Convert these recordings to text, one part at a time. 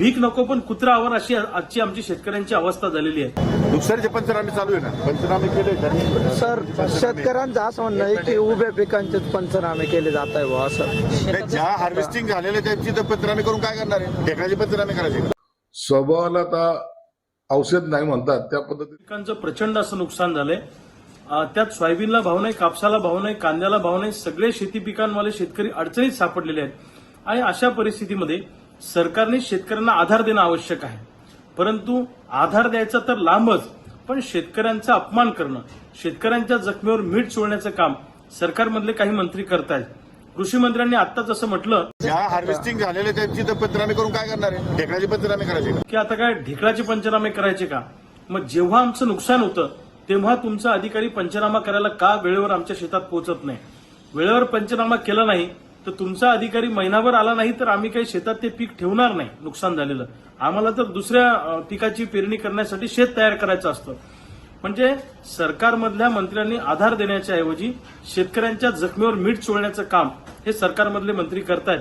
भीक नको पण कुत्रा आवर अशी आजची आमची शेतकऱ्यांची अवस्था झालेली आहे. नुकसानीचे पंचनामे चालू आहे ना? पंचनामे केले सर शेतकऱ्यांचं असं म्हणणं आहे की उभ्या पिकांचेच पंचनामे केले जात आहे बुवा असं नाही, ज्या हार्वेस्टिंग झालेले त्यांची तर पंचनामे करून काय करणार आहे? ढेकळाचे पंचनामे करायचे. का? स्वभावाला आता औषध नाही म्हणतात त्या पद्धतीने पिकांचं प्रचंड असं नुकसान झालंय. त्यात सोयाबीनला भाव नाही कापसाला भाव नाही कांद्याला भाव नाही सगळे शेती पिकांवाले शेतकरी अडचणीत सापडलेले आहेत. आणि अशा परिस्थितीमध्ये सरकारने शेतकऱ्यांना आधार देणं आवश्यक आहे. परंतु आधार द्यायचा तर लांबच पण शेतकऱ्यांचा अपमान करणं शेतकऱ्यांच्या जखमेवर मीठ चोळण्याचं काम सरकारमधले काही मंत्री करतायत. कृषी मंत्र्यांनी आत्ताच असं म्हटलं ज्या हार्वेस्टिंग झालेले त्यांची तर पंचनामे करून काय करणार आहे? ढेकळाचे पंचनामे करायचे का? की आता काय ढेकळाचे पंचनामे करायचे का? मग जेव्हा आमचं नुकसान होतं तेव्हा तुमचा अधिकारी पंचनामा करायला का वेळेवर आमच्या शेतात पोहोचत नाही? वेळेवर पंचनामा केला नाही तर तुमचा अधिकारी महिनाभर आला नाही तर आम्ही काही शेतात ते पीक ठेवणार नाही नुकसान झालेलं. आम्हाला तर दुसऱ्या पिकाची पेरणी करण्यासाठी शेत तयार करायचं असतं. म्हणजे सरकारमधल्या मंत्र्यांनी आधार देण्याच्या ऐवजी शेतकऱ्यांच्या जखमेवर मीठ चोळण्याचं काम हे सरकारमधले मंत्री करतायत.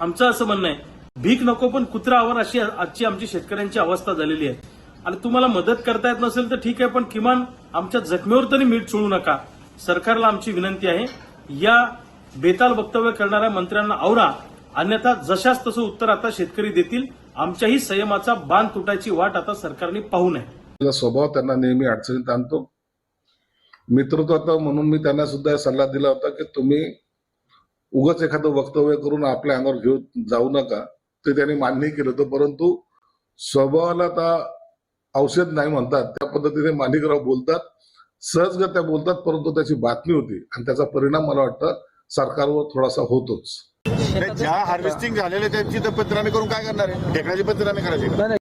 आमचं असं म्हणणं आहे भीक नको पण कुत्रा आवर अशी आजची आमची शेतकऱ्यांची अवस्था झालेली आहे. आणि तुम्हाला मदत करता येत नसेल तर ठीक आहे पण किमान आमच्या जखमेवर तरी मीठ चोळू नका. सरकारला आमची विनंती आहे या बेताल वक्तव्य करणाऱ्या मंत्र्यांना आवरा अन्यथा जशाच तसं उत्तर आता शेतकरी देतील. आमच्याही संयमाचा बांध तुटायची वाट आता सरकारने पाहू नये. स्वभाव त्यांना नेहमी अडचणीत आणतो. मित्रत्वाचा म्हणून मी त्यांना सुद्धा सल्ला दिला होता की तुम्ही उगाच एखादं वक्तव्य करून आपल्या अंगावर घेऊन जाऊ नका. ते त्यांनी मान्य केलं होतं परंतु स्वभावाला आता औषध नाही म्हणतात. त्या पद्धतीने माणिकराव बोलतात. सहजगत्या बोलतात परंतु त्याची बातमी होती. आणि त्याचा परिणाम मला वाटतं सरकारवर थोडासा होतोच. ज्या हार्वेस्टिंग झालेले त्यांची तर पंचनामे करून काय करणार आहे? ढेकळाचे पंचनामे करायचे